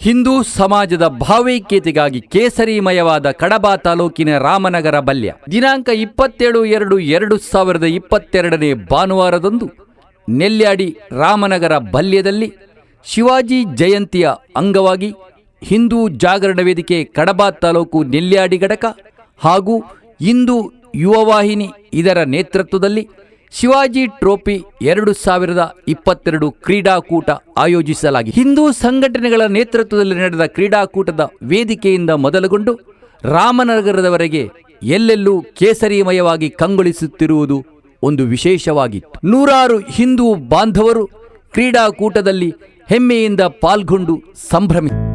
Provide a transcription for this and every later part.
ಹಿಂದೂ ಸಮಾಜದ ಭಾವೈಕ್ಯತೆಗಾಗಿ ಕೇಸರಿಮಯವಾದ ಕಡಬ ತಾಲೂಕಿನ ರಾಮನಗರ ಬಲ್ಯ. ದಿನಾಂಕ ಇಪ್ಪತ್ತೇಳು ಎರಡು ಎರಡು ಸಾವಿರದ ಇಪ್ಪತ್ತೆರಡನೇ ಭಾನುವಾರದಂದು ನೆಲ್ಯಾಡಿ ರಾಮನಗರ ಬಲ್ಯದಲ್ಲಿ ಶಿವಾಜಿ ಜಯಂತಿಯ ಅಂಗವಾಗಿ ಹಿಂದೂ ಜಾಗರಣ ವೇದಿಕೆ ಕಡಬ ತಾಲೂಕು ನೆಲ್ಯಾಡಿ ಘಟಕ ಹಾಗೂ ಹಿಂದೂ ಯುವವಾಹಿನಿ ಇದರ ನೇತೃತ್ವದಲ್ಲಿ ಶಿವಾಜಿ ಟ್ರೋಫಿ ಎರಡು ಸಾವಿರದ ಇಪ್ಪತ್ತೆರಡು ಕ್ರೀಡಾಕೂಟ ಆಯೋಜಿಸಲಾಗಿದೆ. ಹಿಂದೂ ಸಂಘಟನೆಗಳ ನೇತೃತ್ವದಲ್ಲಿ ನಡೆದ ಕ್ರೀಡಾಕೂಟದ ವೇದಿಕೆಯಿಂದ ಮೊದಲುಗೊಂಡು ರಾಮನಗರದವರೆಗೆ ಎಲ್ಲೆಲ್ಲೂ ಕೇಸರಿಮಯವಾಗಿ ಕಂಗೊಳಿಸುತ್ತಿರುವುದು ಒಂದು ವಿಶೇಷವಾಗಿತ್ತು. ನೂರಾರು ಹಿಂದೂ ಬಾಂಧವರು ಕ್ರೀಡಾಕೂಟದಲ್ಲಿ ಹೆಮ್ಮೆಯಿಂದ ಪಾಲ್ಗೊಂಡು ಸಂಭ್ರಮಿ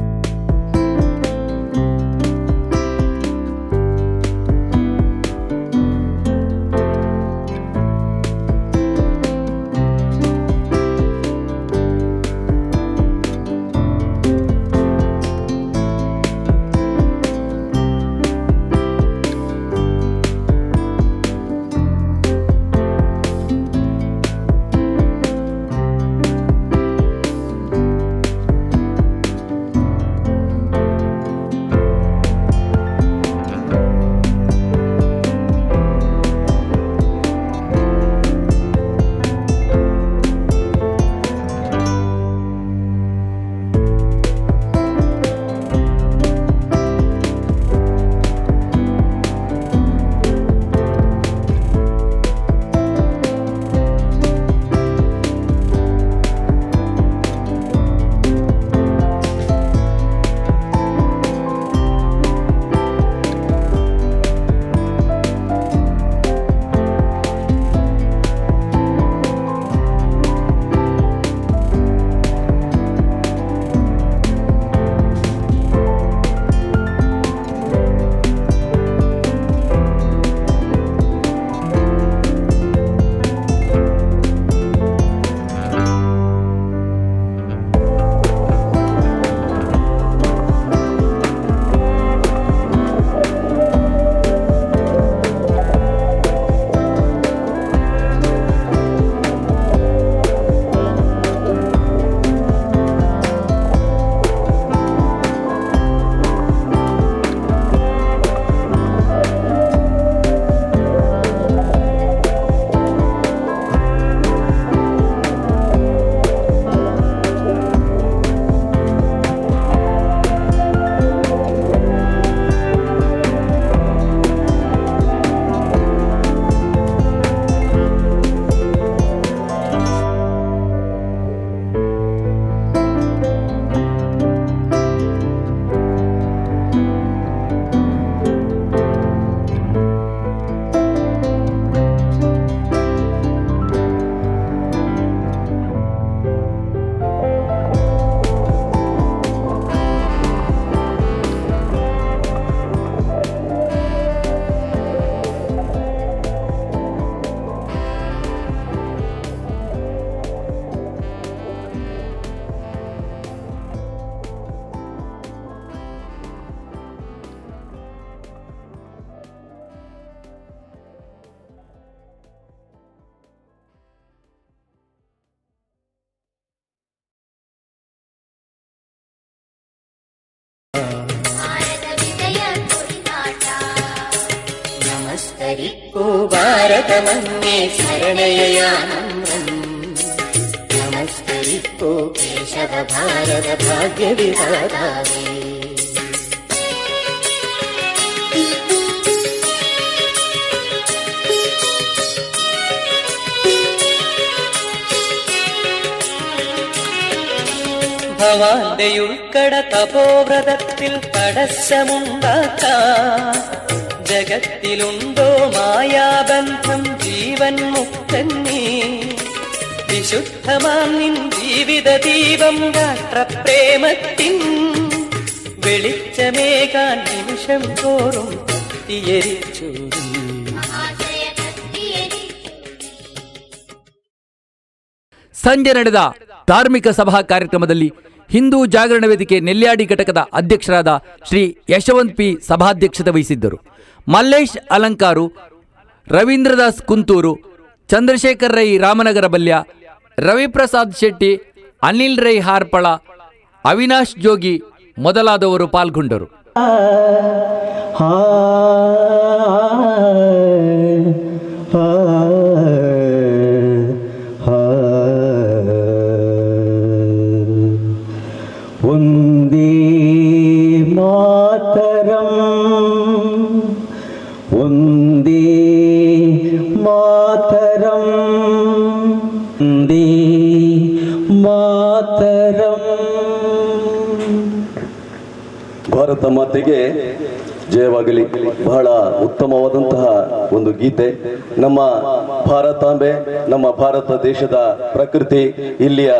ഹരിക്കൂ ഭാരതമന്നേ ശരണയാനന്ദ്രം കേശവ ഭാരത ഭാഗ്യവിധാതാവേ. ഭവാന്റെ ഉൾക്കട തപോവ്രതത്തിൽ തടസ്സമുണ്ടാക്കാം. ജഗത്തിലുണ്ടോ മായാബന്ധം ജീവൻ മുക്തന്നീ വിശുദ്ധമാം നിൻ ജീവിത ദീപം രാഷ്ട്രപ്രേമത്തിൻ വെളിച്ചമേകാൻ നിമിഷം തോറും കത്തിയരിച്ചു ಮಹಾಶಯ ಕತ್ತಿಯರಿ ಸಂಜೆ ನಡೆದ ಧಾರ್ಮಿಕ ಸಭಾ ಕಾರ್ಯಕ್ರಮದಲ್ಲಿ ಹಿಂದೂ ಜಾಗರಣ ವೇದಿಕೆ ನೆಲ್ಯಾಡಿ ಘಟಕದ ಅಧ್ಯಕ್ಷರಾದ ಶ್ರೀ ಯಶವಂತ್ ಪಿ ಸಭಾಧ್ಯಕ್ಷತೆ ವಹಿಸಿದ್ದರು ಮಲ್ಲೇಶ್ ಅಲಂಕಾರು, ರವೀಂದ್ರದಾಸ್ ಕುಂತೂರು, ಚಂದ್ರಶೇಖರ್ ರೈ ರಾಮನಗರ ಬಲ್ಯ, ರವಿಪ್ರಸಾದ್ ಶೆಟ್ಟಿ, ಅನಿಲ್ ರೈ ಹಾರ್ಪಳ, ಅವಿನಾಶ್ ಜೋಗಿ ಮೊದಲಾದವರು ಪಾಲ್ಗೊಂಡರು. ಭಾರತ ಮಾತೆಗೆ ಜಯವಾಗಲಿ. ಬಹಳ ಉತ್ತಮವಾದಂತಹ ಒಂದು ಗೀತೆ. ನಮ್ಮ ಭಾರತಾಂಬೆ, ನಮ್ಮ ಭಾರತ ದೇಶದ ಪ್ರಕೃತಿ, ಇಲ್ಲಿಯ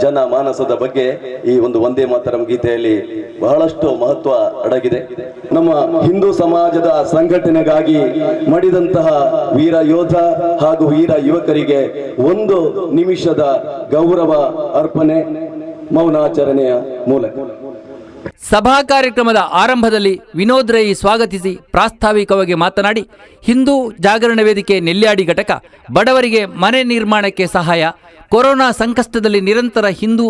ಜನ ಮಾನಸದ ಬಗ್ಗೆ ಈ ಒಂದು ವಂದೇ ಮಾತರಂ ಗೀತೆಯಲ್ಲಿ ಬಹಳಷ್ಟು ಮಹತ್ವ ಅಡಗಿದೆ. ನಮ್ಮ ಹಿಂದೂ ಸಮಾಜದ ಸಂಘಟನೆಗಾಗಿ ಮಡಿದಂತಹ ವೀರ ಯೋಧ ಹಾಗೂ ವೀರ ಯುವಕರಿಗೆ ಒಂದು ನಿಮಿಷದ ಗೌರವ ಅರ್ಪಣೆ, ಮೌನಾಚರಣೆಯ ಮೂಲಕ. ಸಭಾ ಕಾರ್ಯಕ್ರಮದ ಆರಂಭದಲ್ಲಿ ವಿನೋದ್ ರೈ ಸ್ವಾಗತಿಸಿ ಪ್ರಾಸ್ತಾವಿಕವಾಗಿ ಮಾತನಾಡಿ, ಹಿಂದೂ ಜಾಗರಣ ವೇದಿಕೆ ನೆಲ್ಯಾಡಿ ಘಟಕ ಬಡವರಿಗೆ ಮನೆ ನಿರ್ಮಾಣಕ್ಕೆ ಸಹಾಯ, ಕೊರೋನಾ ಸಂಕಷ್ಟದಲ್ಲಿ ನಿರಂತರ ಹಿಂದೂ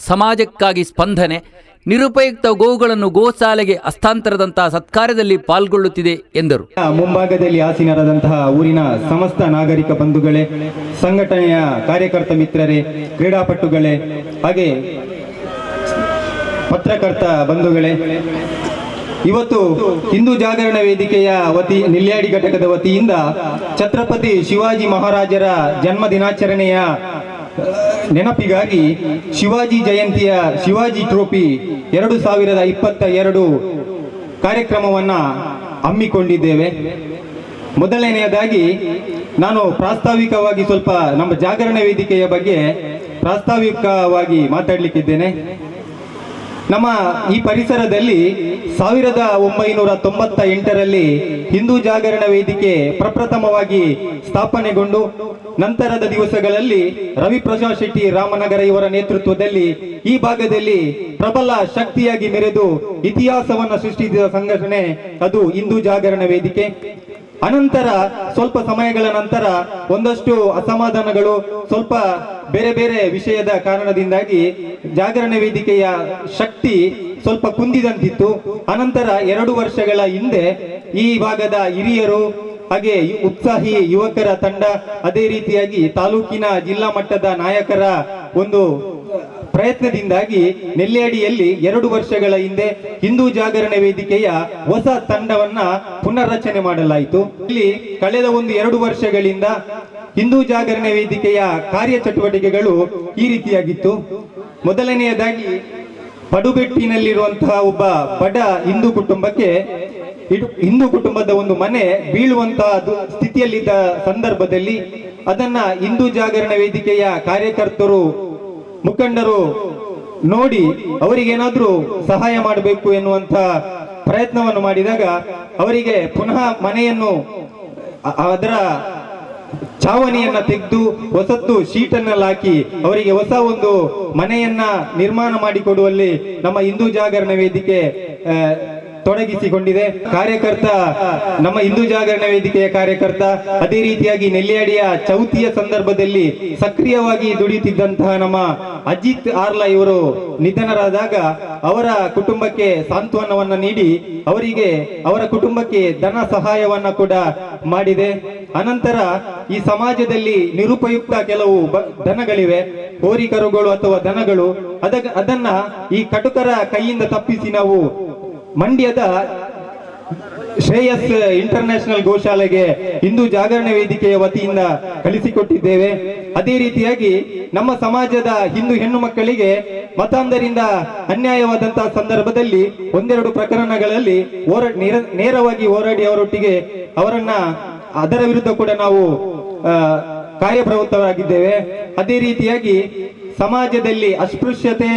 ಸಮಾಜಕ್ಕಾಗಿ ಸ್ಪಂದನೆ, ನಿರುಪಯುಕ್ತ ಗೋವುಗಳನ್ನು ಗೋಶಾಲೆಗೆ ಹಸ್ತಾಂತರದಂತಹ ಸತ್ಕಾರ್ಯದಲ್ಲಿ ಪಾಲ್ಗೊಳ್ಳುತ್ತಿದೆ ಎಂದರು. ಮುಂಭಾಗದಲ್ಲಿ ಆಸೀನರಾದಂತಹ ಊರಿನ ಸಮಸ್ತ ನಾಗರಿಕ ಬಂಧುಗಳೇ, ಸಂಘಟನೆಯ ಕಾರ್ಯಕರ್ತ ಮಿತ್ರರೇ, ಕ್ರೀಡಾಪಟುಗಳೇ, ಹಾಗೆ ಪತ್ರಕರ್ತ ಬಂಧುಗಳೇ, ಇವತ್ತು ಹಿಂದೂ ಜಾಗರಣ ವೇದಿಕೆಯ ವತಿ, ನಿಲ್ಯಾಡಿ ಘಟಕದ ವತಿಯಿಂದ ಛತ್ರಪತಿ ಶಿವಾಜಿ ಮಹಾರಾಜರ ಜನ್ಮ ದಿನಾಚರಣೆಯ ನೆನಪಿಗಾಗಿ ಶಿವಾಜಿ ಜಯಂತಿಯ ಶಿವಾಜಿ ಟ್ರೋಫಿ ಎರಡು ಸಾವಿರದ ಇಪ್ಪತ್ತ ಎರಡು ಕಾರ್ಯಕ್ರಮವನ್ನ ಹಮ್ಮಿಕೊಂಡಿದ್ದೇವೆ. ಮೊದಲನೆಯದಾಗಿ ನಾನು ಪ್ರಾಸ್ತಾವಿಕವಾಗಿ ಸ್ವಲ್ಪ ನಮ್ಮ ಜಾಗರಣ ವೇದಿಕೆಯ ಬಗ್ಗೆ ಪ್ರಾಸ್ತಾವಿಕವಾಗಿ ಮಾತಾಡಲಿಕ್ಕಿದ್ದೇನೆ. ನಮ್ಮ ಈ ಪರಿಸರದಲ್ಲಿ ಸಾವಿರದ ಒಂಬೈನೂರ ತೊಂಬತ್ತ ಎಂಟರಲ್ಲಿ ಹಿಂದೂ ಜಾಗರಣ ವೇದಿಕೆ ಪ್ರಪ್ರಥಮವಾಗಿ ಸ್ಥಾಪನೆಗೊಂಡು ನಂತರದ ದಿವಸಗಳಲ್ಲಿ ರವಿಪ್ರಸಾದ್ ಶೆಟ್ಟಿ ರಾಮನಗರ ಇವರ ನೇತೃತ್ವದಲ್ಲಿ ಈ ಭಾಗದಲ್ಲಿ ಪ್ರಬಲ ಶಕ್ತಿಯಾಗಿ ಮೆರೆದು ಇತಿಹಾಸವನ್ನು ಸೃಷ್ಟಿಸಿದ ಸಂಘಟನೆ ಅದು ಹಿಂದೂ ಜಾಗರಣ ವೇದಿಕೆ. ಅನಂತರ ಸ್ವಲ್ಪ ಸಮಯಗಳ ನಂತರ ಒಂದಷ್ಟು ಅಸಮಾಧಾನಗಳು, ಸ್ವಲ್ಪ ಬೇರೆ ಬೇರೆ ವಿಷಯದ ಕಾರಣದಿಂದಾಗಿ ಜಾಗರಣ ವೇದಿಕೆಯ ಶಕ್ತಿ ಸ್ವಲ್ಪ ಕುಂದಿದಂತಿತ್ತು. ಅನಂತರ ಎರಡು ವರ್ಷಗಳ ಹಿಂದೆ ಈ ಭಾಗದ ಹಿರಿಯರು, ಹಾಗೆ ಉತ್ಸಾಹಿ ಯುವಕರ ತಂಡ, ಅದೇ ರೀತಿಯಾಗಿ ತಾಲೂಕಿನ ಜಿಲ್ಲಾ ಮಟ್ಟದ ನಾಯಕರ ಒಂದು ಪ್ರಯತ್ನದಿಂದಾಗಿ ನೆಲ್ಲೇಡಿಯಲ್ಲಿ ಎರಡು ವರ್ಷಗಳ ಹಿಂದೆ ಹಿಂದೂ ಜಾಗರಣ ವೇದಿಕೆಯ ಹೊಸ ತಂಡವನ್ನ ಪುನರ್ರಚನೆ ಮಾಡಲಾಯಿತು. ಇಲ್ಲಿ ಕಳೆದ ಒಂದು ಎರಡು ವರ್ಷಗಳಿಂದ ಹಿಂದೂ ಜಾಗರಣ ವೇದಿಕೆಯ ಕಾರ್ಯಚಟುವಟಿಕೆಗಳು ಈ ರೀತಿಯಾಗಿತ್ತು. ಮೊದಲನೆಯದಾಗಿ ಪಡುಬೆಟ್ಟಿನಲ್ಲಿರುವಂತಹ ಒಬ್ಬ ಬಡ ಹಿಂದೂ ಕುಟುಂಬಕ್ಕೆ ಹಿಂದೂ ಕುಟುಂಬದ ಒಂದು ಮನೆ ಬೀಳುವಂತಹ ಸ್ಥಿತಿಯಲ್ಲಿದ್ದ ಸಂದರ್ಭದಲ್ಲಿ ಅದನ್ನ ಹಿಂದೂ ಜಾಗರಣ ವೇದಿಕೆಯ ಕಾರ್ಯಕರ್ತರು ಮುಖಂಡರು ನೋಡಿ ಅವರಿಗೇನಾದ್ರೂ ಸಹಾಯ ಮಾಡಬೇಕು ಎನ್ನುವಂತ ಪ್ರಯತ್ನವನ್ನು ಮಾಡಿದಾಗ ಅವರಿಗೆ ಪುನಃ ಮನೆಯನ್ನು ಅದರ ಚಾವಣಿಯನ್ನ ತೆಗೆದು ಹೊಸತ್ತು ಶೀಟನ್ನೆಲ್ಲ ಹಾಕಿ ಅವರಿಗೆ ಹೊಸ ಒಂದು ಮನೆಯನ್ನ ನಿರ್ಮಾಣ ಮಾಡಿಕೊಡುವಲ್ಲಿ ನಮ್ಮ ಹಿಂದೂ ಜಾಗರಣ ವೇದಿಕೆ ತೊಡಗಿಸಿಕೊಂಡಿದೆ. ಕಾರ್ಯಕರ್ತ, ನಮ್ಮ ಹಿಂದೂ ಜಾಗರಣ ವೇದಿಕೆಯ ಕಾರ್ಯಕರ್ತ, ಅದೇ ರೀತಿಯಾಗಿ ನೆಲ್ಯಾಡಿಯ ಚೌತಿಯ ಸಂದರ್ಭದಲ್ಲಿ ಸಕ್ರಿಯವಾಗಿ ದುಡಿಯುತ್ತಿದ್ದಂತಹ ನಮ್ಮ ಅಜಿತ್ ಆರ್ಲಾ ಇವರು ನಿಧನರಾದಾಗ ಅವರ ಕುಟುಂಬಕ್ಕೆ ಸಾಂತ್ವನವನ್ನ ನೀಡಿ, ಅವರಿಗೆ ಅವರ ಕುಟುಂಬಕ್ಕೆ ಧನ ಸಹಾಯವನ್ನ ಕೂಡ ಮಾಡಿದೆ. ಅನಂತರ ಈ ಸಮಾಜದಲ್ಲಿ ನಿರುಪಯುಕ್ತ ಕೆಲವು ದನಗಳಿವೆ ಹೋರಿಕರುಗಳು ಅಥವಾ ದನಗಳು ಅದ ಅದನ್ನ ಈ ಕಟುಕರ ಕೈಯಿಂದ ತಪ್ಪಿಸಿ ನಾವು ಮಂಡ್ಯದ ಶ್ರೇಯಸ್ ಇಂಟರ್ನ್ಯಾಷನಲ್ ಗೋಶಾಲೆಗೆ ಹಿಂದೂ ಜಾಗರಣ ವೇದಿಕೆಯ ವತಿಯಿಂದ ಕಲಿಸಿಕೊಟ್ಟಿದ್ದೇವೆ ಅದೇ ರೀತಿಯಾಗಿ ನಮ್ಮ ಸಮಾಜದ ಹಿಂದೂ ಹೆಣ್ಣು ಮಕ್ಕಳಿಗೆ ಮತಾಂಧರಿಂದ ಅನ್ಯಾಯವಾದಂತಹ ಸಂದರ್ಭದಲ್ಲಿ ಒಂದೆರಡು ಪ್ರಕರಣಗಳಲ್ಲಿ ನೇರವಾಗಿ ಹೋರಾಡಿ ಅವರೊಟ್ಟಿಗೆ ಅವರನ್ನ ಅದರ ವಿರುದ್ಧ ಕೂಡ ನಾವು ಕಾರ್ಯಪ್ರವೃತ್ತರಾಗಿದ್ದೇವೆ. ಅದೇ ರೀತಿಯಾಗಿ ಸಮಾಜದಲ್ಲಿ ಅಸ್ಪೃಶ್ಯತೆ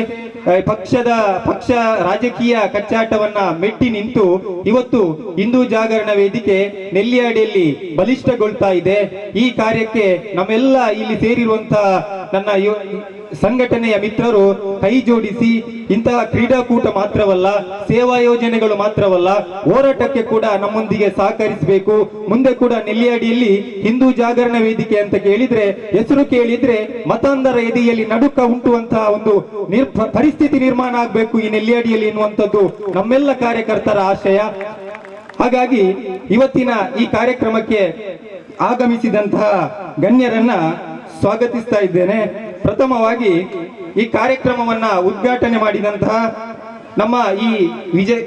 ಪಕ್ಷದ, ಪಕ್ಷ ರಾಜಕೀಯ ಕಚ್ಚಾಟವನ್ನ ಮೆಟ್ಟಿ ನಿಂತು ಇವತ್ತು ಹಿಂದೂ ಜಾಗರಣ ವೇದಿಕೆ ನೆಲ್ಲಿಯಾಡಿಯಲ್ಲಿ ಬಲಿಷ್ಠಗೊಳ್ತಾ ಇದೆ. ಈ ಕಾರ್ಯಕ್ಕೆ ನಮ್ಮೆಲ್ಲ ಇಲ್ಲಿ ಸೇರಿರುವಂತಹ ನನ್ನ ಸಂಘಟನೆಯ ಮಿತ್ರರು ಕೈ ಜೋಡಿಸಿ ಇಂತಹ ಕ್ರೀಡಾಕೂಟ ಮಾತ್ರವಲ್ಲ, ಸೇವಾ ಯೋಜನೆಗಳು ಮಾತ್ರವಲ್ಲ, ಹೋರಾಟಕ್ಕೆ ಕೂಡ ನಮ್ಮೊಂದಿಗೆ ಸಹಕರಿಸಬೇಕು. ಮುಂದೆ ಕೂಡ ನೆಲ್ಲಿಯಾಡಿಯಲ್ಲಿ ಹಿಂದೂ ಜಾಗರಣ ವೇದಿಕೆ ಅಂತ ಕೇಳಿದ್ರೆ, ಹೆಸರು ಕೇಳಿದ್ರೆ ಮತಾಂಧರ ಎದೆಯಲ್ಲಿ ನಡುಕ ಉಂಟುವಂತಹ ಒಂದು ಪರಿಸ್ಥಿತಿ ನಿರ್ಮಾಣ ಆಗಬೇಕು ಈ ನೆಲ್ಲಿಯಾಡಿಯಲ್ಲಿ ಎನ್ನುವಂಥದ್ದು ನಮ್ಮೆಲ್ಲ ಕಾರ್ಯಕರ್ತರ ಆಶಯ. ಹಾಗಾಗಿ ಇವತ್ತಿನ ಈ ಕಾರ್ಯಕ್ರಮಕ್ಕೆ ಆಗಮಿಸಿದಂತಹ ಗಣ್ಯರನ್ನ ಸ್ವಾಗತಿಸ್ತಾ ಇದ್ದೇನೆ. ಪ್ರಥಮವಾಗಿ ಈ ಕಾರ್ಯಕ್ರಮವನ್ನ ಉದ್ಘಾಟನೆ ಮಾಡಿದಂತಹ ನಮ್ಮ ಈ ವಿಜಯ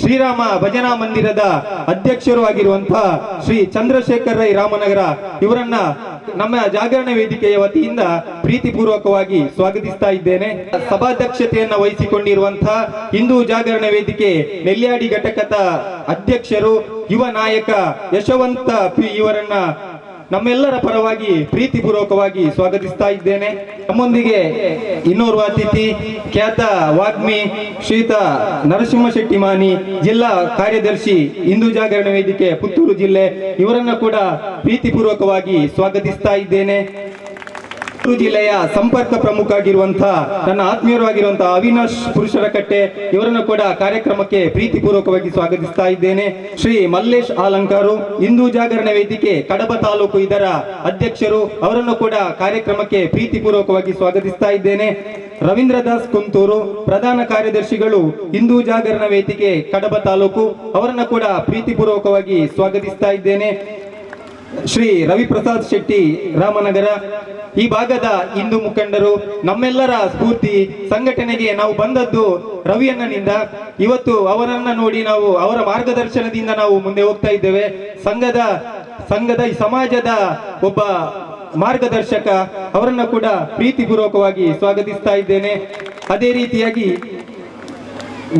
ಶ್ರೀರಾಮ ಭಜನಾ ಮಂದಿರದ ಅಧ್ಯಕ್ಷರು ಆಗಿರುವಂತಹ ಶ್ರೀ ಚಂದ್ರಶೇಖರ್ ರೈ ರಾಮನಗರ ಇವರನ್ನ ನಮ್ಮ ಜಾಗರಣ ವೇದಿಕೆಯ ವತಿಯಿಂದ ಪ್ರೀತಿಪೂರ್ವಕವಾಗಿ ಸ್ವಾಗತಿಸ್ತಾ ಇದ್ದೇನೆ. ಸಭಾಧ್ಯಕ್ಷತೆಯನ್ನ ವಹಿಸಿಕೊಂಡಿರುವಂತಹ ಹಿಂದೂ ಜಾಗರಣ ವೇದಿಕೆ ನೆಲ್ಯಾಡಿ ಘಟಕದ ಅಧ್ಯಕ್ಷರು, ಯುವ ನಾಯಕ ಯಶವಂತ ಪಿ ಇವರನ್ನ ನಮ್ಮೆಲ್ಲರ ಪರವಾಗಿ ಪ್ರೀತಿಪೂರ್ವಕವಾಗಿ ಸ್ವಾಗತಿಸ್ತಾ ಇದ್ದೇನೆ. ನಮ್ಮೊಂದಿಗೆ ಇನ್ನೋರ್ವ ಅತಿಥಿ ಖ್ಯಾತ ವಾಗ್ಮಿ ಶ್ರೀತ ನರಸಿಂಹ ಶೆಟ್ಟಿ ಮಾನಿ ಜಿಲ್ಲಾ ಕಾರ್ಯದರ್ಶಿ ಹಿಂದೂ ಜಾಗರಣ ವೇದಿಕೆ ಪುತ್ತೂರು ಜಿಲ್ಲೆ. ಇವರನ್ನ ಕೂಡ ಪ್ರೀತಿಪೂರ್ವಕವಾಗಿ ಸ್ವಾಗತಿಸ್ತಾ ಇದ್ದೇನೆ. ಪುತ್ತೂರು ಜಿಲ್ಲೆಯ ಸಂಪರ್ಕ ಪ್ರಮುಖ ಆಗಿರುವಂತಹ ನನ್ನ ಆತ್ಮೀಯರಾಗಿರುವಂತಹ ಅವಿನಾಶ್ ಪುರುಷರ ಕಟ್ಟೆ, ಇವರನ್ನು ಕೂಡ ಕಾರ್ಯಕ್ರಮಕ್ಕೆ ಪ್ರೀತಿಪೂರ್ವಕವಾಗಿ ಸ್ವಾಗತಿಸ್ತಾ ಇದ್ದೇನೆ. ಶ್ರೀ ಮಲ್ಲೇಶ್ ಆಲಂಕಾರು, ಹಿಂದೂ ಜಾಗರಣ ವೇದಿಕೆ, ಕಡಬ ತಾಲೂಕು ಇದರ ಅಧ್ಯಕ್ಷರು, ಅವರನ್ನು ಕೂಡ ಕಾರ್ಯಕ್ರಮಕ್ಕೆ ಪ್ರೀತಿಪೂರ್ವಕವಾಗಿ ಸ್ವಾಗತಿಸ್ತಾ ಇದ್ದೇನೆ. ರವೀಂದ್ರ ದಾಸ್ ಕುಂತೂರು, ಪ್ರಧಾನ ಕಾರ್ಯದರ್ಶಿಗಳು, ಹಿಂದೂ ಜಾಗರಣ ವೇದಿಕೆ, ಕಡಬ ತಾಲೂಕು, ಅವರನ್ನು ಕೂಡ ಪ್ರೀತಿಪೂರ್ವಕವಾಗಿ ಸ್ವಾಗತಿಸ್ತಾ ಇದ್ದೇನೆ. ಶ್ರೀ ರವಿಪ್ರಸಾದ್ ಶೆಟ್ಟಿ ರಾಮನಗರ. ಈ ಭಾಗದ ಹಿಂದೂ ಮುಖಂಡರು, ನಮ್ಮೆಲ್ಲರ ಸ್ಫೂರ್ತಿ, ಸಂಘಟನೆಗೆ ನಾವು ಬಂದದ್ದು ರವಿಯಣ್ಣನಿಂದ. ಇವತ್ತು ಅವರನ್ನ ನೋಡಿ ನಾವು ಅವರ ಮಾರ್ಗದರ್ಶನದಿಂದ ನಾವು ಮುಂದೆ ಹೋಗ್ತಾ ಇದ್ದೇವೆ. ಸಂಘದ ಸಂಘದ, ಈ ಸಮಾಜದ ಒಬ್ಬ ಮಾರ್ಗದರ್ಶಕ, ಅವರನ್ನ ಕೂಡ ಪ್ರೀತಿಪೂರ್ವಕವಾಗಿ ಸ್ವಾಗತಿಸ್ತಾ ಇದ್ದೇನೆ. ಅದೇ ರೀತಿಯಾಗಿ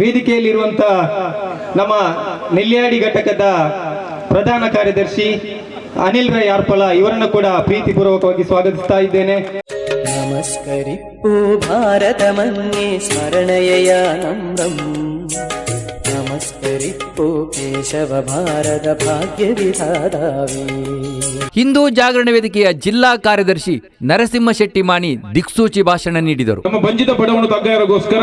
ವೇದಿಕೆಯಲ್ಲಿರುವಂತ ನಮ್ಮ ನೆಲ್ಯಾಡಿ ಘಟಕದ ಪ್ರಧಾನ ಕಾರ್ಯದರ್ಶಿ ಅನಿಲ್ ರೈ ಆರ್ಪಲ ಇವರನ್ನು ಕೂಡ ಪ್ರೀತಿಪೂರ್ವಕವಾಗಿ ಸ್ವಾಗತಿಸ್ತಾ ಇದ್ದೇನೆ. ನಮಸ್ಕರಿಪ್ಪು ಭಾರತ ಮನ್ನೆ ಸ್ಮರಣೆಯ ನಮಸ್ಕರಿಪ್ಪು ಕೇಶವ ಭಾರತ ಭಾಗ್ಯ ವಿಧಾದಾವಿ ಹಿಂದೂ ಜಾಗರಣ ವೇದಿಕೆಯ ಜಿಲ್ಲಾ ಕಾರ್ಯದರ್ಶಿ ನರಸಿಂಹ ಶೆಟ್ಟಿ ಮಾಣಿ ದಿಕ್ಸೂಚಿ ಭಾಷಣ ನೀಡಿದರು. ನಮ್ಮ ಬಂಜಿತ ಬಡವನು ತಗ್ಗಾರಗೋಸ್ಕರ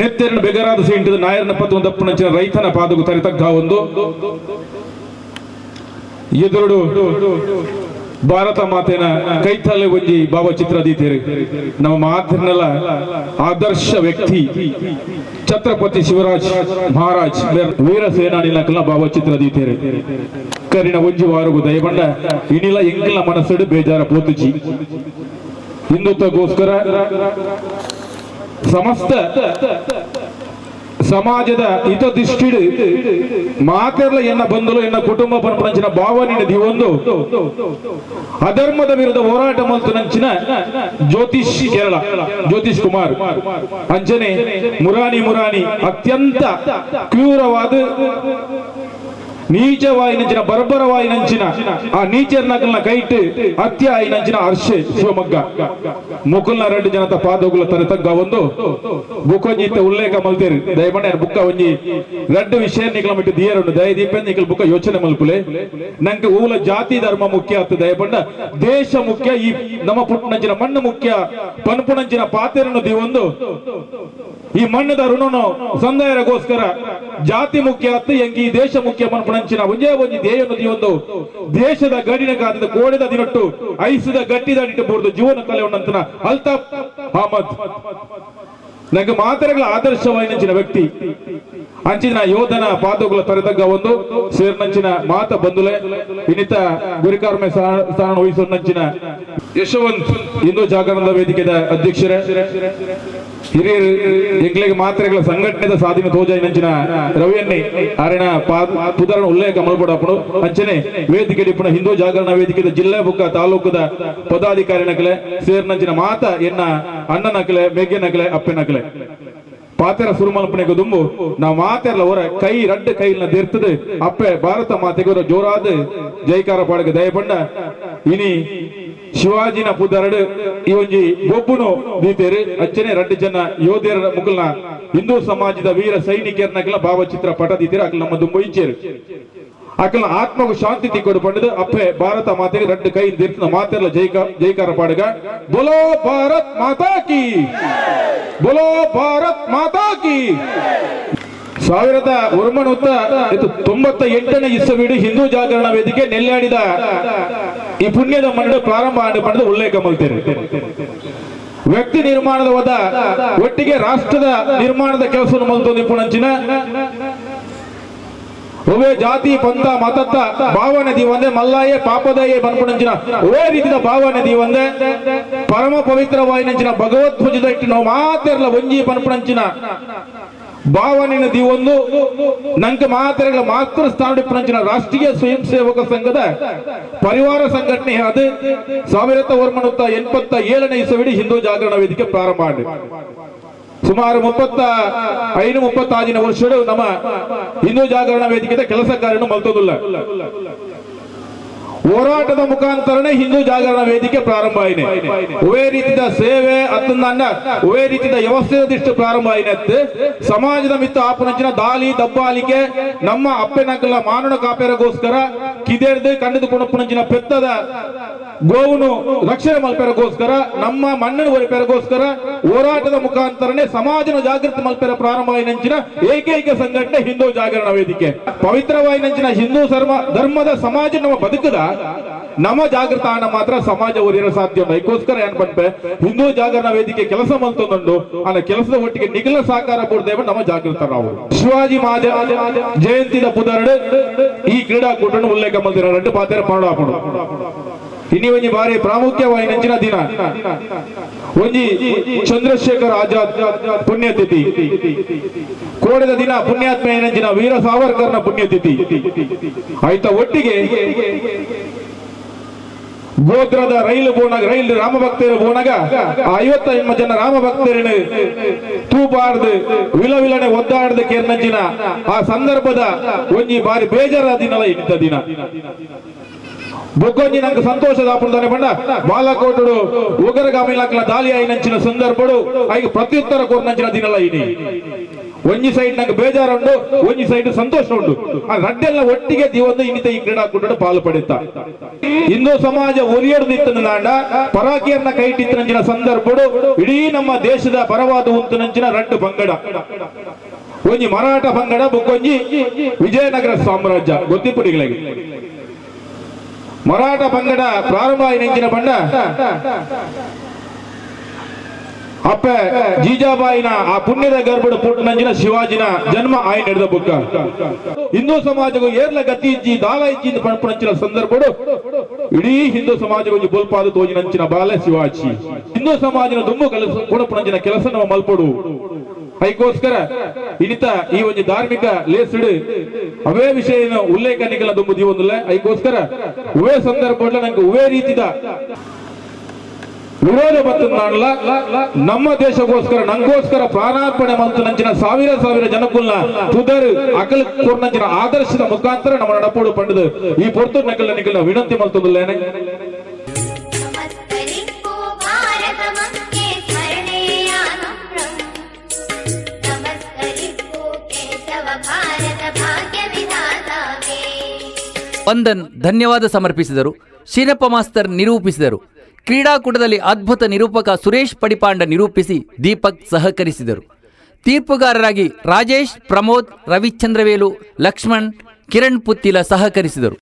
ನೆತ್ತೆರಡು ಬೆಗರಾದ ಸೇಂಟಿದ ನಾಯರನ ಪತ್ತು ದಪ್ಪನಂಚಿನ ರೈತನ ಪಾದಗು ತರಿತಗ್ಗ ಒಂದು. ಎದುರುಡು ಭಾರತ ಮಾತೇನ ಕೈತಲೆ ಒಂಜಿ ಭಾವಚಿತ್ರ ದೀತೇರಿ ನಮ್ಮ ಮಾತಿನಲ್ಲ ಆದರ್ಶ ವ್ಯಕ್ತಿ ಛತ್ರಪತಿ ಶಿವರಾಜ್ ಮಹಾರಾಜ್ ವೀರ ಭಾವಚಿತ್ರ ದೀತೇರಿ ಕರಿನ ಒಂಜಿ ವಾರಗು ದಯಬಂಡ ಇನಿಲ ಎಂಗಿಲ್ಲ ಮನಸ್ಸಡು ಬೇಜಾರ ಪೋತುಜಿ ಹಿಂದುತ್ವಗೋಸ್ಕರ ಸಮಸ್ತ ಸಮಾಜದ ಹಿತದೃಷ್ಟಿಡು ಮಾತೆರ್ಲ ಎನ್ನ ಬಂಧುಲು ಎನ್ನ ಕುಟುಂಬ ಪಂಪಂಚಿನ ಭಾವನೆಯ ಒಂದು. ಅಧರ್ಮದ ವಿರುದ್ಧ ಹೋರಾಟ ನಂಚಿನ ಜ್ಯೋತಿಷ್ ಕೇರಳ, ಜ್ಯೋತಿಷ್ ಕುಮಾರ್. ಅಂಚನೆ ಮುರಾನಿ ಮುರಾನಿ ಅತ್ಯಂತ ಕ್ರೂರವಾದ ನೀಚವಾಯಿನಂಚಿನ ಬರ್ಬರವಾಯಿನಂಚಿನ ಆ ನೀಚರ್ ನಗಲ್ನ ಕೈಟ್ ಹತ್ಯೆ ಆಯಿನಂಚಿನ ಹರ್ಷೆ ಶಿವಮೊಗ್ಗ. ಮುಕುಲ್ನ ರೆಡ್ಡಿ ಜನತ ಪಾದಗುಲ ತನ ತಗ್ಗ ಒಂದು. ಬುಕೊಂಜಿತ್ತ ಉಲ್ಲೇಖ ಮಲ್ತೇರಿ. ದಯಮಣ್ಣ ಬುಕ್ಕ ಒಂಜಿ. ರೆಡ್ ವಿಷಯ ನಿಕಲ ಮಿಟ್ಟು ದಿಯರುಂಡು ದಯ ದೀಪ ನಿಕಲ್ ಬುಕ್ಕ ಯೋಚನೆ ಮಲ್ಪುಲೆ. ನಂಗೆ ಊಲ ಜಾತಿ ಧರ್ಮ ಮುಖ್ಯ ಆತ ದಯಪಂಡ. ದೇಶ ಮುಖ್ಯ ಈ ನಮ್ಮ ಪುಟ್ಟನಂಚಿನ ಮಣ್ಣು ಮುಖ್ಯ. ಪನ್ಪುಣಂಚಿನ ಪಾತೆರನ್ನು ದಿವೊಂದು. ಈ ಮಣ್ಣದ ಋಣನು ಸಂದಾಯರಗೋಸ್ಕರ ಜಾತಿ ಮುಖ್ಯ ಅತ್ತು ಎಂಗಿ ದೇಶ ಮುಖ್ಯ ಪನ್ಪುಣಂಚಿನ ಒಂಜೇ ಒಂಜಿ ನದಿ ಒಂದು ದೇಶದ ಗಡಿನ ಕಾದಿದ ಕೋಡೆದ ದಿನಟ್ಟು ಐಸದ ಗಟ್ಟಿದ ನಿಟ್ಟು ಬೋರ್ದು ಜೀವನ ಕಲೆ ಉಂಡಂತನ ಅಲ್ತಾಫ್ ಅಹಮದ್. ನಂಗೆ ಮಾತರಗಳ ಆದರ್ಶವಾಯಿನಂಚಿನ ವ್ಯಕ್ತಿ. ಅಂಚಿನ ಯೋಧನ ಪಾದಗಳ ತರೆದಗ್ಗ ಒಂದು, ಸೇರ್ನಂಚಿನ ಮಾತ ಬಂದುಲೆ. ಇನ್ನಿತ ಗುರಿಕಾರ್ಮೆ ಸ್ಥಾನ ವಹಿಸುವಂಚಿನ ಯಶವಂತ್ ಹಿಂದೂ ಜಾಗರಣದ ವೇದಿಕೆಯ ಅಧ್ಯಕ್ಷರೇ. ಹಿರಿಯರು ಎಂಗ್ಲಿಗೆ ಮಾತ್ರೆಗಳ ಸಂಘಟನೆದ ಸಾಧನೆ ತೋಜಾಯಿನಂಚಿನ ರವಿಯನ್ನಿ ಅರಣ ಪುದರನ ಉಲ್ಲೇಖ ಮಲ್ಪಡಪ್ಪನು ಅಂಚನೆ ವೇದಿಕೆ ಡಿಪ್ಪನ ಹಿಂದೂ ಜಾಗರಣ ವೇದಿಕೆದ ಜಿಲ್ಲೆ ಬುಕ್ಕ ತಾಲೂಕದ ಪದಾಧಿಕಾರಿ ನಕಲೆ ಸೇರ್ನಂಚಿನ ಮಾತ ಎನ್ನ ಅಣ್ಣ ನಕಲೆ ಮೆಗ್ಗೆ ನಕಲೆ ಅಪ್ಪೆ ನಕಲೆ ಪಾತೆರ ಸುರುಮಲ್ಪನೆಗೆ ದುಂಬು ನಾವು ಮಾತೆರ್ಲ ಹೊರ ಕೈ ರಡ್ಡ ಕೈಲ್ನ ದೇರ್ತದೆ ಅಪ್ಪೆ ಭಾರತ ಮಾತೆಗೆ ಹೊರ ಜೋರಾದ ಜೈಕಾರ ಪಾಡಗೆ ದಯಪಂಡ ಇನಿ ಶಿವಾಜಿನ ಪುದರಡು ಈ ಒಂಜಿ ಬೊಬ್ಬುನು ದೀತೇರು ಅಚ್ಚನೆ ರಡ್ಡು ಜನ ಯೋಧರ ಮುಗಲ್ನ. ಹಿಂದೂ ಸಮಾಜದ ವೀರ ಸೈನಿಕರನ್ನ ಭಾವಚಿತ್ರ ಪಟ ದೀತೇರು. ಅಕ್ಲ ನಮ್ಮ ದುಂಬು ಇಚ್ಚೇರು ಅಕಲ ಆತ್ಮಗೂ ಶಾಂತಿ ತಿಕ್ಕೊಡು ಪಂಡದು ಅಪ್ಪೆ ಭಾರತ ಮಾತೆಗೆ ರೆಡ್ ಕೈ ದಿರ್ತಿನ ಮಾತೆಲ್ಲ ಜೈಕ ಜೈಕಾರ ಪಾಡುಗ. ಬೊಲೋ ಭಾರತ್ ಮಾತಾ ಕಿ. ಬೊಲೋ ಭಾರತ್ ಮಾತಾ ಕಿ. ಸಾವಿರದ ಒಂಬೈನೂರ ಇದು ತೊಂಬತ್ತ ಎಂಟನೇ ಇಸವಿಡಿ ಹಿಂದೂ ಜಾಗರಣ ವೇದಿಕೆ ನೆಲ್ಲಾಡಿದ ಈ ಪುಣ್ಯದ ಮಂಡಳಿ ಪ್ರಾರಂಭ ಪಡೆದು ಉಲ್ಲೇಖ ಮಾಡುತ್ತೇನೆ ವ್ಯಕ್ತಿ ನಿರ್ಮಾಣದ ಹೋದ ಒಟ್ಟಿಗೆ ರಾಷ್ಟ್ರದ ನಿರ್ಮಾಣದ ಕೆಲಸವನ್ನು ಮಲ್ತೊಂದು ನಿಪುಣಂಚಿನ ಒಬ್ಬೇ ಜಾತಿ ಪಂಥ ಮತತ್ತ ಭಾವನೆ ಒಂದೇ ಮಲ್ಲಾಯೇ ಪಾಪದಾಯೇ ಬನ್ಪುಣಂಚಿನ ಒವೇ ರೀತಿಯ ಭಾವನೆ ಒಂದೇ ಪರಮ ಪವಿತ್ರವಾಯಿನಂಚಿನ ಭಗವದ್ಭುಜದ ಇಟ್ಟು ನಾವು ಮಾತೆರ್ಲ ಒಂಜಿ ಪನ್ಪುಣಂಚಿನ ಭಾವನೆನ ಒಂದು ನಂಗೆ ಮಾತ್ರೆಗಳ ಮಾತ್ರ ಸ್ಥಾನ ರಾಷ್ಟ್ರೀಯ ಸ್ವಯಂ ಸೇವಕ ಸಂಘದ ಪರಿವಾರ ಸಂಘಟನೆ ಅದು. ಸಾವಿರದ ಒಂಬೈನೂರ ಎಂಬತ್ತ ಏಳನೇ ಇಸವಿಡಿ ಹಿಂದೂ ಜಾಗರಣ ವೇದಿಕೆ ಪ್ರಾರಂಭ ಆಗಿದೆ. ಸುಮಾರು ಮುಪ್ಪತ್ತ ಐದು ಮುಪ್ಪತ್ತಾಜಿನ ವರ್ಷಗಳು ನಮ್ಮ ಹಿಂದೂ ಜಾಗರಣ ವೇದಿಕೆದ ಕೆಲಸ ಕಾರ್ಯ ಮಲ್ತೋದಿಲ್ಲ. ಹೋರಾಟದ ಮುಖಾಂತರನೇ ಹಿಂದೂ ಜಾಗರಣ ವೇದಿಕೆ ಪ್ರಾರಂಭ ಆಯ್ನೆ. ಒವೇ ರೀತಿಯ ಸೇವೆ ಅದನ್ನ ಒವೇ ರೀತಿಯ ವ್ಯವಸ್ಥೆ ದಿಷ್ಟು ಪ್ರಾರಂಭ ಆಯಿನತ್ತೆ ಸಮಾಜದ ಮಿತ್ತ ಆಪನಂಚಿನ ದಾಲಿ ದಬ್ಬಾಲಿಕೆ ನಮ್ಮ ಅಪ್ಪೆನಕಲ ಮಾನವ ಕಾಪೇರಗೋಸ್ಕರ ಕಿದೆರ್ದು ಕಂಡದು ಕೊಣಪ್ಪನಂಚಿನ ಪೆತ್ತದ ಗೋವನು ರಕ್ಷಣೆ ಮಲ್ಪೆರಗೋಸ್ಕರ, ನಮ್ಮ ಮಣ್ಣಿನ ಒರಿಪೆರಗೋಸ್ಕರ ಹೋರಾಟದ ಮುಖಾಂತರನೇ ಸಮಾಜನ ಜಾಗೃತಿ ಮಲ್ಪೆರ ಪ್ರಾರಂಭ ಆಯಿನಂಚಿನ ಏಕೈಕ ಸಂಘಟನೆ ಹಿಂದೂ ಜಾಗರಣ ವೇದಿಕೆ. ಪವಿತ್ರವಾಯಿನಂಚಿನ ಹಿಂದೂ ಧರ್ಮ ಧರ್ಮದ ಸಮಾಜ ನಮ್ಮ ಬದುಕದ. ನಮ್ಮ ಜಾಗೃತ ಆಣ ಮಾತ್ರ ಸಮಾಜ ಓದಿರ ಸಾಧ್ಯ. ಅದಕ್ಕೋಸ್ಕರ ಏನ್ ಬಂದ್ಪೆ? ಹಿಂದೂ ಜಾಗರಣ ವೇದಿಕೆ ಕೆಲಸ ಮಲ್ತೊಂದುಂಡು ಆ ಕೆಲಸದ ಒಟ್ಟಿಗೆ ನಿಗಲ ಸಹಕಾರ ಕೊಡ್ದೇವ ನಮ್ಮ ಜಾಗೃತ ನಾವು. ಶಿವಾಜಿ ಮಹಾದೇವ ಜಯಂತಿದ ಪುದರ್ಡ್ ಈ ಕ್ರೀಡಾಕೂಟನ್ನು ಉಲ್ಲೇಖ ರೆಡ್ಡು ಪಾತ್ರ ಮಾಡೋಣ ಇನಿ ಒಂಜಿ ಬಾರಿ ಪ್ರಾಮುಖ್ಯವಾಯಿನಂಚಿನ ದಿನ. ಒಂಜಿ ಚಂದ್ರಶೇಖರ್ ಆಜಾದ್ ಪುಣ್ಯತಿಥಿ. ಕೋಡದ ದಿನ ಪುಣ್ಯಾತ್ಮ ಏನಂಚಿನ ವೀರ ಸಾವರ್ಕರ್ನ ಪುಣ್ಯತಿಥಿ. ಆಯ್ತಾ, ಒಟ್ಟಿಗೆ ಗೋತ್ರದ ರೈಲು ಬೋನಾಗ, ರೈಲು ರಾಮಭಕ್ತರು ಬೋನಾಗ ಆ ಐವತ್ತೈದು ಜನ ರಾಮಭಕ್ತರನ್ನು ತೂಪಾಡ್ದು ವಿಲ ವಿಲನೆ ಒದ್ದಾಡ್ದು ಆ ಸಂದರ್ಭದ ಒಂಜಿ ಬಾರಿ ಬೇಜಾರ ದಿನಲ ಇಂಥ ದಿನ. ಬೊಕ್ಕೊಂಜಿ ನಂಗೆ ಸಂತೋಷದ ಅಪ್ಪುದಾನೆ ಬಂಡ ಬಾಲಕೋಟುಡು ಉಗರಗಾಮಿಲಾಕಲ ದಾಳಿ ಆಯ್ನಂಚಿನ ಸಂದರ್ಭಡು ಐಗೆ ಪ್ರತ್ಯುತ್ತರ ಕೋರ್ನಂಚಿನ ದಿನಲ ಇನಿ. ಒಂಜಿ ಸೈಡ್ ನಂಗೆ ಬೇಜಾರುಂಡು, ಒಂಜಿ ಸೈಡ್ ಸಂತೋಷ ಉಂಡು ಆ ರಡ್ಡೆಲ್ಲ ಒಟ್ಟಿಗೆ ದಿವಂದು ಇನ್ನಿತ ಈ ಕ್ರೀಡಾಕೂಟ ಪಾಲು ಪಡೆಯುತ್ತ. ಹಿಂದೂ ಸಮಾಜ ಒರಿಯರ್ ನಿಂತನ ನಾಂಡ ಪರಾಕಿಯನ್ನ ಕೈಟಿತ್ತನಂಚಿನ ಸಂದರ್ಭಡು, ಇಡೀ ನಮ್ಮ ದೇಶದ ಪರವಾದ ಉಂತನಂಚಿನ ರಡ್ಡು ಪಂಗಡ. ಒಂಜಿ ಮರಾಠ ಪಂಗಡ ಬುಕ್ಕೊಂಜಿ ವಿಜಯನಗರ ಸಾಮ್ರಾಜ್ಯ ಗೊತ್ತಿಪ್ಪುಡಿಗಳಿಗೆ ಮರಾಠ ಪಂಗಡ ಪ್ರಾರಂಭ ಆಯ್ನೆಂಚಿನ ಬಣ್ಣ. ಅಪ್ಪ ಜೀಜಾಬಾಯಿನ ಆ ಪುಣ್ಯದ ಗರ್ಭದ ಪುಟ್ಟನಂಜಿನ ಶಿವಾಜಿನ ಜನ್ಮ ಆಯ್ ನಡೆದ ಬುಕ್ಕ. ಹಿಂದೂ ಸಮಾಜಗೂ ಏರ್ಲ ಗತಿ ಇಜ್ಜಿ ದಾಲ ಇಜ್ಜಿ ಪಣಪಣಂಚಿನ ಸಂದರ್ಭಡು. ಇಡೀ ಹಿಂದೂ ಸಮಾಜಗೂ ಒಂಜಿ ಬೊಲ್ಪಾದ ತೋಜಿನಂಚಿನ ಬಾಲ ಶಿವಾಜಿ. ಹಿಂದೂ ಸಮಾಜನ ದುಮ್ಮು ಕೆಲಸ ಕೊಡಪಣಂಚಿನ ಕೆಲಸ ನಾವು ಮಲ್ಪಡು. ಅದಕ್ಕೋಸ್ಕರ ಇನ್ನಿತ ಈ ಒಂದು ಧಾರ್ಮಿಕ ಲೇಸುಡು. ಅವೇ ವಿಷಯ ಉಲ್ಲೇಖ ನಿಗಲ ದುಂಬು ದೀವೊಂದುಲ್ಲ ಅದಕ್ಕೋಸ್ಕರ ಉವೇ ಸಂದರ್ಭ ನಂಗೆ ಉವೇ ರೀತಿದ ವಿರೋಧ ನಾನಲ್ಲ ನಮ್ಮ ದೇಶಗೋಸ್ಕರ, ನಂಗೋಸ್ಕರ ಪ್ರಾಣಾರ್ಪಣೆ ಮತ್ತು ನಂಚಿನ ಸಾವಿರ ಸಾವಿರ ಜನಕ್ಕುಲ್ನ ತುದರು ಅಕಲ್ ಕೊರ್ನಂಚಿನ ಆದರ್ಶದ ಮುಖಾಂತರ ನಮ್ಮ ನಡಪೋಡು ಪಂಡದು ಈ ಪೊರ್ತು ನಕಲ ನಿಕಲ ವಿನಂತಿ ಮಲ್ತೊಂದುಲ್ಲೇನೆ ವಂದನ್ ಧನ್ಯವಾದ ಸಮರ್ಪಿಸಿದರು. ಶೀನಪ್ಪ ಮಾಸ್ತರ್ ನಿರೂಪಿಸಿದರು. ಕ್ರೀಡಾಕೂಟದಲ್ಲಿ ಅದ್ಭುತ ನಿರೂಪಕ ಸುರೇಶ್ ಪಡಿಪಾಂಡ ನಿರೂಪಿಸಿ ದೀಪಕ್ ಸಹಕರಿಸಿದರು. ತೀರ್ಪುಗಾರರಾಗಿ ರಾಜೇಶ್ ಪ್ರಮೋದ್ ರವಿಚಂದ್ರವೇಲು ಲಕ್ಷ್ಮಣ್ ಕಿರಣ್ ಪುತ್ತಿಲ ಸಹಕರಿಸಿದರು.